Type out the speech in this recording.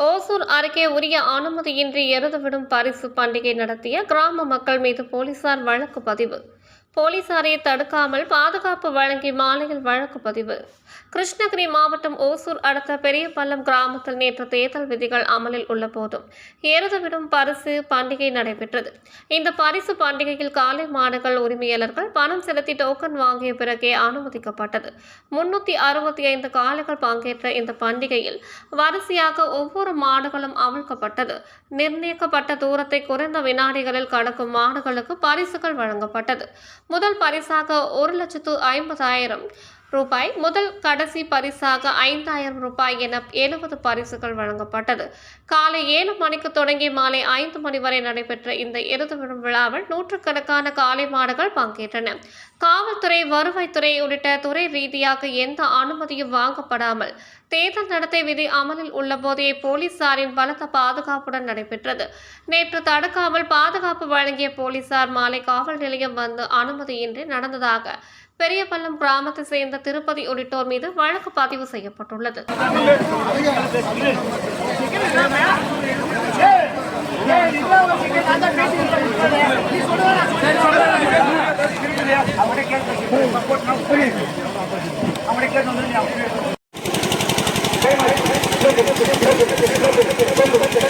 ஓசூர் அருகே உரிய அனுமதியின்றி எருதுவிடும் பரிசு பண்டிகை நடத்திய கிராம மக்கள் மீது போலீசார் வழக்கு பதிவு. போலீசாரை தடுக்காமல் பாதுகாப்பு வழங்கி மாலையில் வழக்கு பதிவு. கிருஷ்ணகிரி மாவட்டம் ஓசூர் அடுத்த பெரியபள்ளம் கிராமத்தில் நேற்று தேர்தல் விதிகள் அமலில் உள்ள போதும். எருதுவிடும் பரிசு பண்டிகை நடைபெற்றது. இந்த பரிசு பண்டிகையில் காலை மாடுகள் உரிமையாளர்கள் பணம் செலுத்தி டோக்கன் வாங்கிய பிறகே அனுமதிக்கப்பட்டது. முன்னூற்றி அறுபத்தி ஐந்து காளைகள் பங்கேற்ற இந்த பண்டிகையில் வரிசையாக ஒவ்வொரு மாடுகளும் அவிழ்க்கப்பட்டது. நிர்ணயிக்கப்பட்ட தூரத்தை குறைந்த வினாடிகளில் கடக்கும் மாடுகளுக்கு பரிசுகள் வழங்கப்பட்டது. முதல் பரிசாக ஒரு லட்சத்து ஐம்பதாயிரம் ரூபாய். முதல் கடைசி பரிசாக ஐந்தாயிரம் ரூபாய் என எழுபது பரிசுகள் வழங்கப்பட்டது. காலை ஏழு மணிக்கு தொடங்கி மாலை ஐந்து மணி வரை நடைபெற்ற இந்த இறுதி விழாவில் நூற்றுக்கணக்கான காலை மாடுகள் பங்கேற்றன. காவல்துறை வருவாய்த்துறை உள்ளிட்ட துறை ரீதியாக எந்த அனுமதியும் வாங்கப்படாமல் தேர்தல் நடத்தை விதி அமலில் உள்ள போதே போலீசாரின் பலத்த பாதுகாப்புடன் நடைபெற்றது. நேற்று தடுக்காமல் பாதுகாப்பு வழங்கிய போலீசார் மாலை காவல் நிலையம் வந்து அனுமதியின்றி நடந்ததாக பெரியபள்ளம் கிராமத்தை சேர்ந்த திருப்பதி உள்ளிட்டோர் மீது வழக்கு பதிவு செய்யப்பட்டுள்ளது அவங்களுடைய கேட்டு வந்து